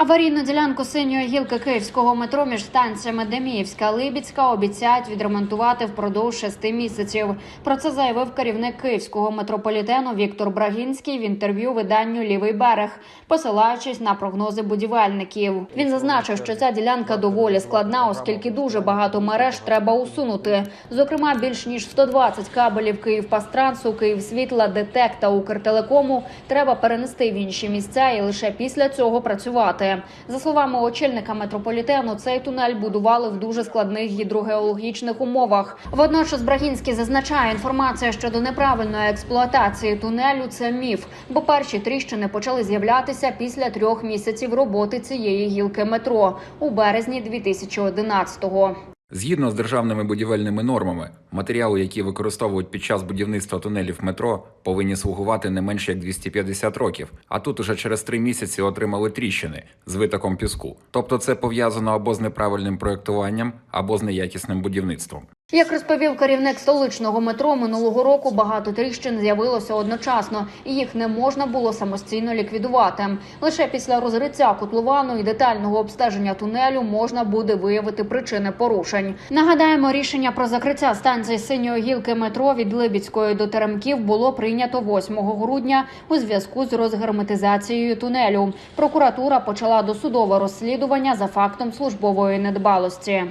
Аварійну ділянку синьої гілки київського метро між станціями Деміївська Либідська обіцяють відремонтувати впродовж шести місяців. Про це заявив керівник київського метрополітену Віктор Брагінський в інтерв'ю виданню Лівий берег, посилаючись на прогнози будівельників. Він зазначив, що ця ділянка доволі складна, оскільки дуже багато мереж треба усунути. Зокрема, більш ніж 120 кабелів Київпастрансу, Київсвітла, ДТЕК та Укртелекому треба перенести в інші місця і лише після цього працювати. За словами очільника метрополітену, цей тунель будували в дуже складних гідрогеологічних умовах. Водночас Брагінський зазначає, інформація щодо неправильної експлуатації тунелю це міф, бо перші тріщини почали з'являтися після трьох місяців роботи цієї гілки метро у березні 2011-го. Згідно з державними будівельними нормами, матеріали, які використовують під час будівництва тунелів метро, повинні слугувати не менше як 250 років. А тут уже через три місяці отримали тріщини з витоком піску. Тобто це пов'язано або з неправильним проєктуванням, або з неякісним будівництвом. Як розповів керівник столичного метро, минулого року багато тріщин з'явилося одночасно, і їх не можна було самостійно ліквідувати. Лише після розриття котловану і детального обстеження тунелю можна буде виявити причини порушень. Нагадаємо, рішення про закриття станції синьої гілки метро від Либідської до Теремків було прийнято 8 грудня у зв'язку з розгерметизацією тунелю. Прокуратура почала досудове розслідування за фактом службової недбалості.